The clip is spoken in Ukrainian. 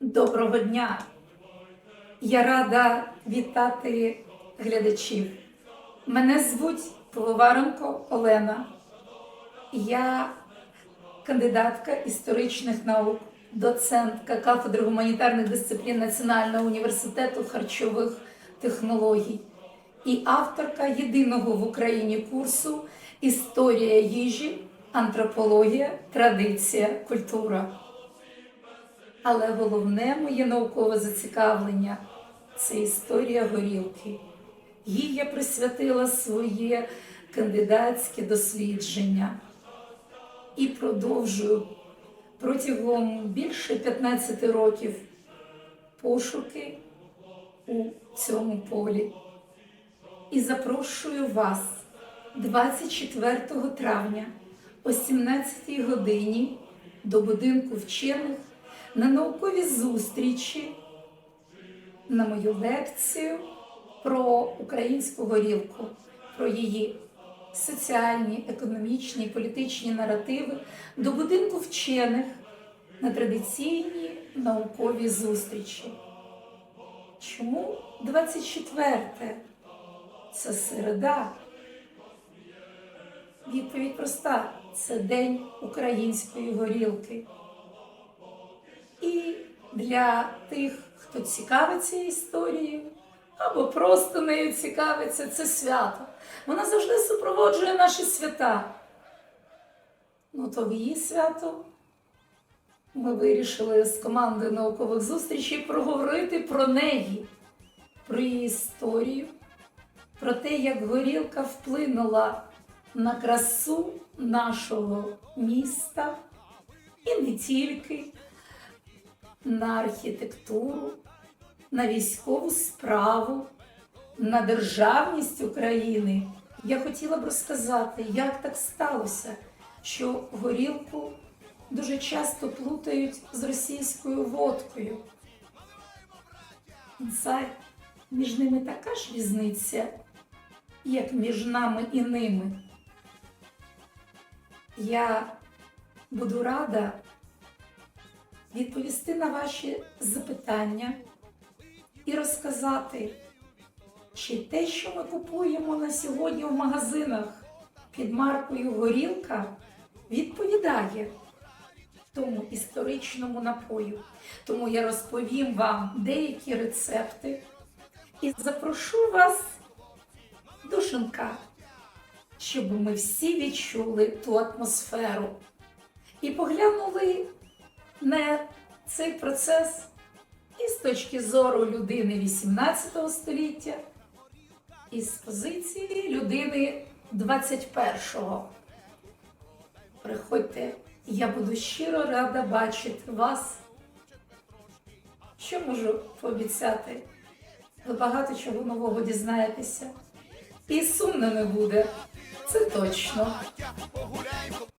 Доброго дня! Я рада вітати глядачів. Мене звуть Пивоваренко Олена. Я кандидатка історичних наук, доцентка кафедри гуманітарних дисциплін Національного університету харчових технологій і авторка єдиного в Україні курсу Історія їжі, антропологія, традиція, культура. Але головне моє наукове зацікавлення це історія горілки. Їй я присвятила своє кандидатське дослідження і продовжую протягом більше 15 років пошуки у цьому полі. І запрошую вас 24 травня о 17 годині до будинку вчених на наукові зустрічі на мою лекцію про українську горілку, про її соціальні, економічні, політичні наративи до будинку вчених на традиційні наукові зустрічі. Чому 24? Це середа. Відповідь проста: це День української горілки. І для тих, хто цікавиться історією, або просто нею цікавиться, це свято. Вона завжди супроводжує наші свята. Ну, то в її свято ми вирішили з командою наукових зустрічей проговорити про неї, про її історію, про те, як горілка вплинула на красу нашого міста і не тільки на архітектуру, на військову справу, на державність України. Я хотіла б розказати, як так сталося, що горілку дуже часто плутають з російською водкою. Інсайт, між ними така ж різниця, як між нами і ними. Я буду рада відповісти на ваші запитання і розказати, чи те, що ми купуємо на сьогодні в магазинах під маркою горілка, відповідає тому історичному напою. Тому я розповім вам деякі рецепти і запрошу вас до шинка, щоб ми всі відчули ту атмосферу і поглянули на цей процес і з точки зору людини 18 століття, і з позиції людини 21-го. Приходьте, я буду щиро рада бачити вас. Що можу пообіцяти? Ви багато чого нового дізнаєтеся. І сумно не буде. Це точно.